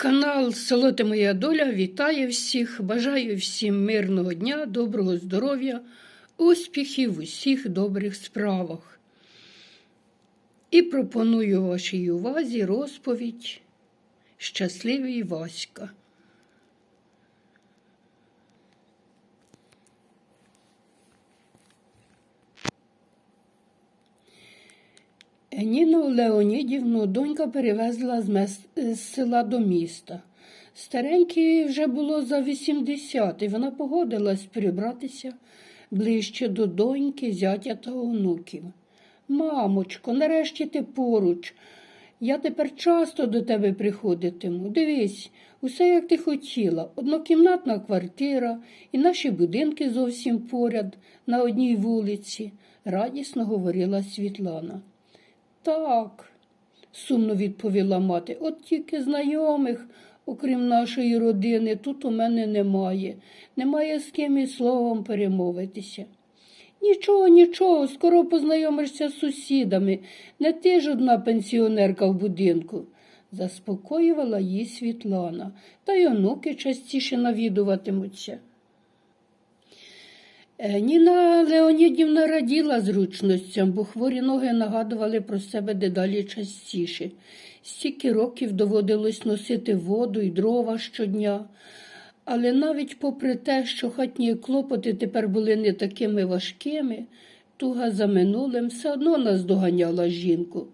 Канал Село Моя Доля вітає всіх, бажаю всім мирного дня, доброго здоров'я, успіхів в усіх добрих справах. І пропоную вашій увазі розповідь Щасливий Васька. Ніну Леонідівну донька перевезла з, мес... з села до міста. Старенькій вже було за 80, і вона погодилась прибратися ближче до доньки, зятя та онуків. Мамочко, нарешті ти поруч. Я тепер часто до тебе приходитиму. Дивись, усе як ти хотіла. Однокімнатна квартира і наші будинки зовсім поряд, на одній вулиці, радісно говорила Світлана. Так, сумно відповіла мати, от тільки знайомих, окрім нашої родини, тут у мене немає. Немає з ким і словом перемовитися. Нічого, нічого, скоро познайомишся з сусідами. Не ти ж одна пенсіонерка в будинку, заспокоювала її Світлана, та й онуки частіше навідуватимуться. Е, Ніна Леонідівна раділа зручностям, бо хворі ноги нагадували про себе дедалі частіше. Стільки років доводилось носити воду і дрова щодня. Але навіть попри те, що хатні клопоти тепер були не такими важкими, туга за минулим все одно наздоганяла жінку.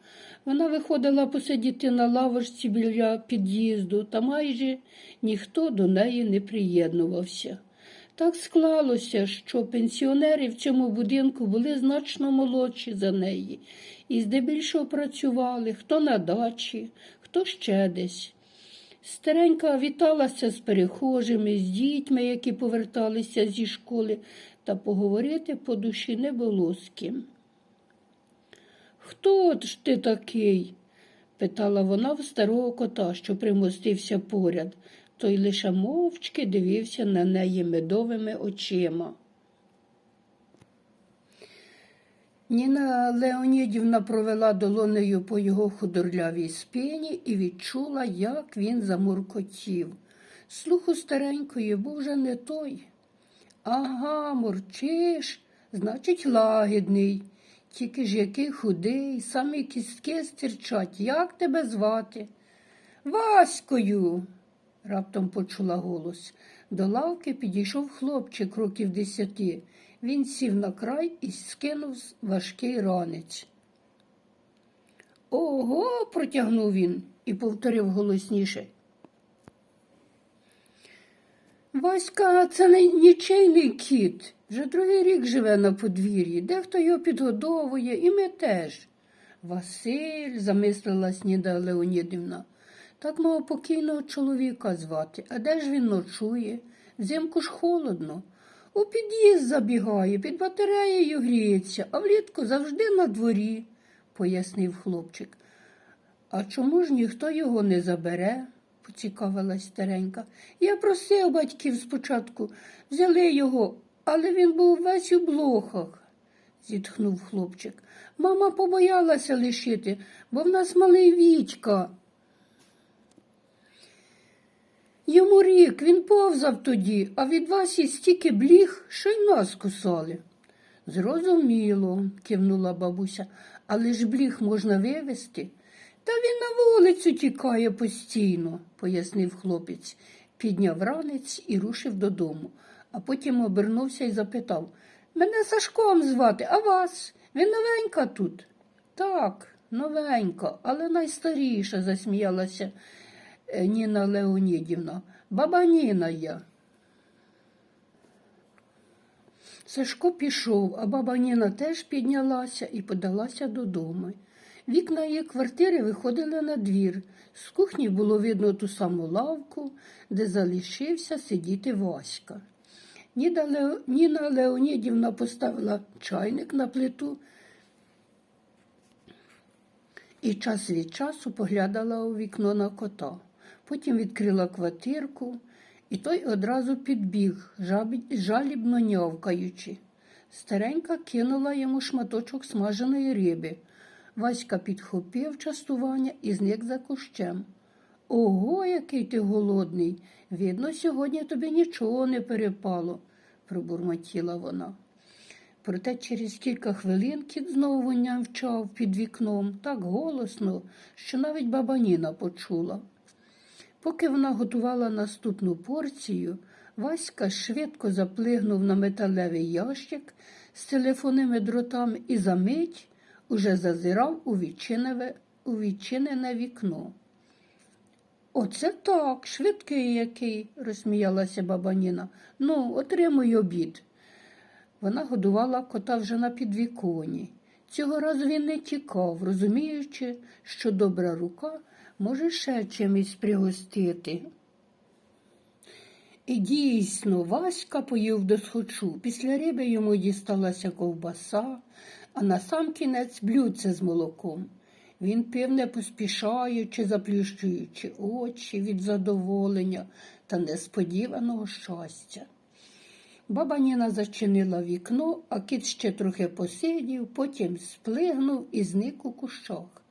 Вона виходила посидіти на лавочці біля під'їзду, та майже ніхто до неї не приєднувався. Так склалося, що пенсіонери в цьому будинку були значно молодші за неї і здебільшого працювали хто на дачі, хто ще десь. Старенька віталася з перехожими, з дітьми, які поверталися зі школи, та поговорити по душі не було з ким. Хто ж ти такий? питала вона в старого кота, що примостився поряд. Той лише мовчки дивився на неї медовими очима. Ніна Леонідівна провела долонею по його худорлявій спині і відчула, як він замуркотів. Слух у старенької був вже не той. Ага, мурчиш, значить, лагідний. Тільки ж який худий, самі кістки стирчать. Як тебе звати? Ваською, раптом почула голос. До лавки підійшов хлопчик років десяти. Він сів на край і скинув важкий ранець. Ого, протягнув він і повторив голосніше. Васька, це не нічийний кіт. Вже другий рік живе на подвір'ї, дехто його підгодовує, і ми теж. Василь, замислилась Ніда Леонідівна, так мого покійного чоловіка звати. А де ж він ночує? Взимку ж холодно. У під'їзд забігає, під батареєю гріється, а влітку завжди на дворі, пояснив хлопчик. А чому ж ніхто його не забере? поцікавилась старенька. Я просив батьків спочатку, взяли його, але він був весь у блохах, зітхнув хлопчик. Мама побоялася лишити, бо в нас малий вічка. Йому рік, він повзав тоді, а від вас і стільки бліг, що й нас кусали. Зрозуміло, кивнула бабуся, але ж бліг можна вивезти. Та він на вулицю тікає постійно, пояснив хлопець, підняв ранець і рушив додому, а потім обернувся і запитав Мене Сашком звати, а вас? Він новенька тут? Так, новенька, але найстаріша, засміялася Ніна Леонідівна, баба Ніна я. Сашко пішов, а баба Ніна теж піднялася і подалася додому. Вікна її квартири виходили на двір. З кухні було видно ту саму лавку, де залишився сидіти Васька. Лео... Ніна Леонідівна поставила чайник на плиту і час від часу поглядала у вікно на кота. Потім відкрила квартирку, і той одразу підбіг, жалібно нявкаючи. Старенька кинула йому шматочок смаженої риби. Васька підхопив частування і зник за кущем. Ого, який ти голодний. Видно, сьогодні тобі нічого не перепало, пробурмотіла вона. Проте через кілька хвилин кіт знову нявчав під вікном так голосно, що навіть баба Ніна почула. Поки вона готувала наступну порцію, Васька швидко заплигнув на металевий ящик з телефонними дротами і за мить уже зазирав у відчинене, у відчинене вікно. Оце так, швидкий який, розсміялася баба Ніна. Ну, отримуй обід. Вона годувала кота вже на підвіконі. Цього разу він не тікав, розуміючи, що добра рука може ще чимось пригостити. І дійсно, Васька поїв до схочу. Після риби йому дісталася ковбаса, а на сам кінець блюдце з молоком. Він пив не поспішаючи, заплющуючи очі від задоволення та несподіваного щастя. Баба Ніна зачинила вікно, а кіт ще трохи посидів, потім сплигнув і зник у кущах.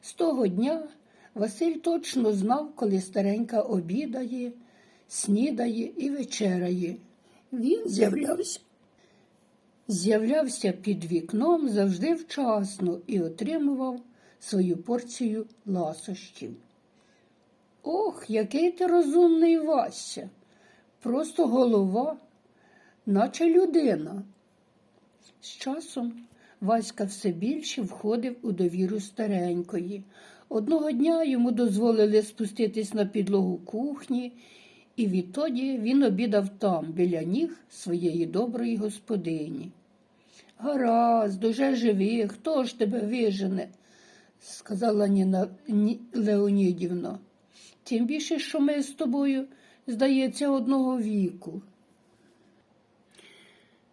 З того дня Василь точно знав, коли старенька обідає, снідає і вечеряє. Він з'являвся. З'являвся під вікном завжди вчасно і отримував свою порцію ласощів. Ох, який ти розумний Вася! Просто голова, наче людина. З часом Васька все більше входив у довіру старенької. Одного дня йому дозволили спуститись на підлогу кухні, і відтоді він обідав там, біля ніг своєї доброї господині. Гаразд, уже живи, хто ж тебе вижене, сказала Ніна Ні- Леонідівна. Тим більше, що ми з тобою, здається, одного віку.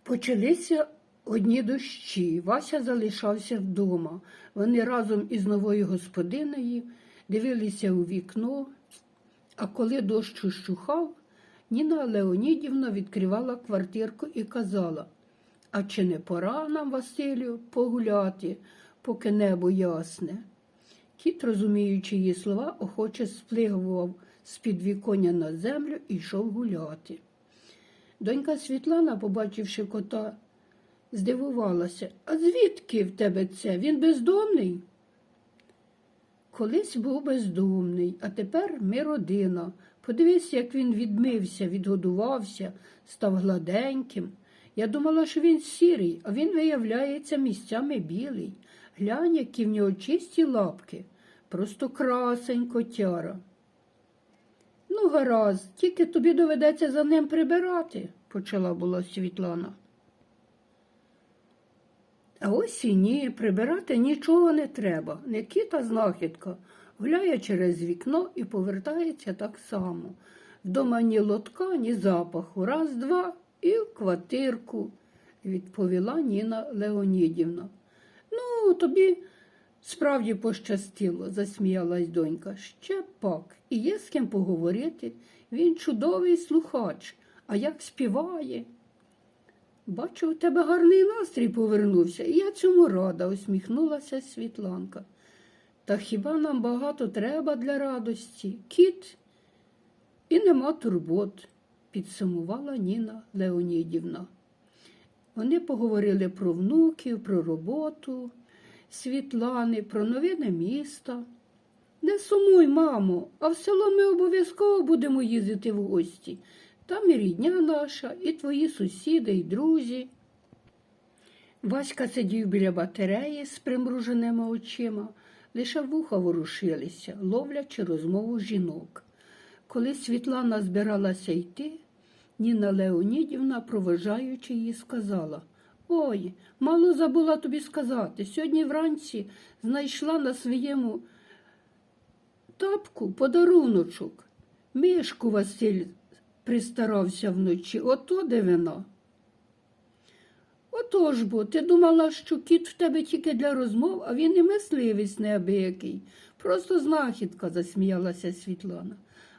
Почалися одні дощі. Вася залишався вдома. Вони разом із новою господинею дивилися у вікно, а коли дощ ущухав, Ніна Леонідівна відкривала квартирку і казала, а чи не пора нам, Василю, погуляти, поки небо ясне? Кіт, розуміючи її слова, охоче сплигував з під віконня на землю і йшов гуляти. Донька Світлана, побачивши кота, здивувалася. А звідки в тебе це? Він бездомний? Колись був бездомний, а тепер ми родина. Подивись, як він відмився, відгодувався, став гладеньким. Я думала, що він сірий, а він виявляється місцями білий. Глянь, які в нього чисті лапки. Просто красень котяра. Ну, гаразд, тільки тобі доведеться за ним прибирати, почала була Світлана. А ось і ні, прибирати нічого не треба. Не кіта знахідка. Гуляє через вікно і повертається так само. Вдома ні лотка, ні запаху. Раз, два і в квартирку, відповіла Ніна Леонідівна. Ну, тобі справді пощастило, засміялась донька. Ще пак. І є з ким поговорити. Він чудовий слухач, а як співає. Бачу, у тебе гарний настрій повернувся, і я цьому рада, усміхнулася Світланка. Та хіба нам багато треба для радості? Кіт і нема турбот, підсумувала Ніна Леонідівна. Вони поговорили про внуків, про роботу Світлани, про новини міста. Не сумуй, мамо, а в село ми обов'язково будемо їздити в гості. Там і рідня наша, і твої сусіди, і друзі. Васька сидів біля батареї з примруженими очима, лише вуха ворушилися, ловлячи розмову жінок. Коли Світлана збиралася йти, Ніна Леонідівна, проважаючи її, сказала Ой, мало забула тобі сказати. Сьогодні вранці знайшла на своєму тапку подаруночок. Мишку Василь пристарався вночі, ото де вина. Отож бо, ти думала, що кіт в тебе тільки для розмов, а він і мисливець неабиякий. Просто знахідка, засміялася Світлана.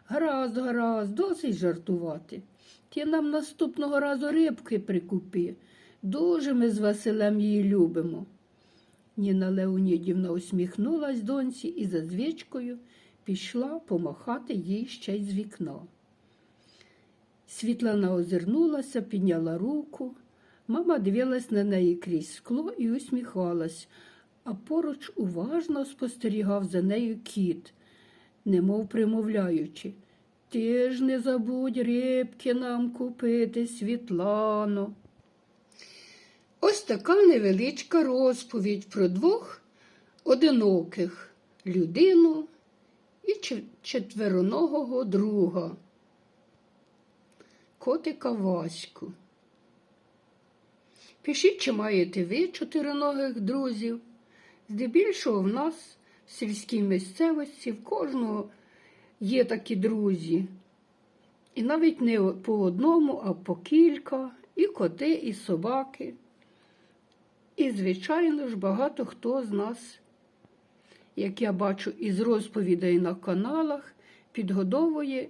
Гаразд, гаразд, досить жартувати. Ти нам наступного разу рибки прикупи. Дуже ми з Василем її любимо. Ніна Леонідівна усміхнулась доньці і за звичкою пішла помахати їй ще й з вікна. Світлана озирнулася, підняла руку. Мама дивилась на неї крізь скло і усміхалась, а поруч уважно спостерігав за нею кіт, немов примовляючи. Ти ж не забудь рибки нам купити, Світлано. Ось така невеличка розповідь про двох одиноких людину і чет- четвероногого друга, котика Ваську. Пишіть, чи маєте ви чотириногих друзів. Здебільшого в нас в сільській місцевості в кожного є такі друзі. І навіть не по одному, а по кілька, і коти, і собаки. І, звичайно ж, багато хто з нас, як я бачу із розповідей на каналах, підгодовує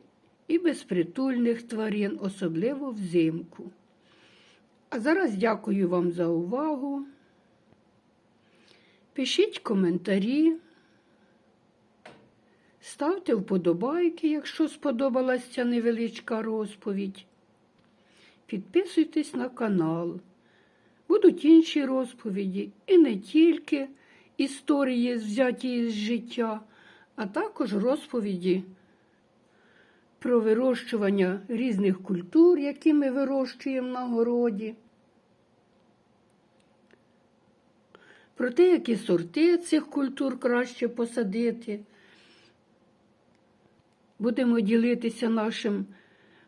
і безпритульних тварин, особливо взимку. А зараз дякую вам за увагу. Пишіть коментарі, ставте вподобайки, якщо сподобалася ця невеличка розповідь. Підписуйтесь на канал. Будуть інші розповіді і не тільки історії, взяті з життя, а також розповіді про вирощування різних культур, які ми вирощуємо на городі. Про те, які сорти цих культур краще посадити. Будемо ділитися нашим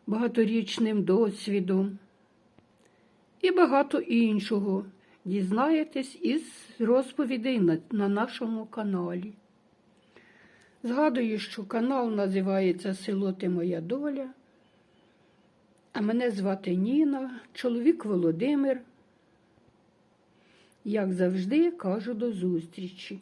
багаторічним досвідом і багато іншого дізнаєтесь із розповідей на, на нашому каналі. Згадую, що канал називається Село Ти Моя Доля. А мене звати Ніна, чоловік Володимир. Як завжди, кажу до зустрічі.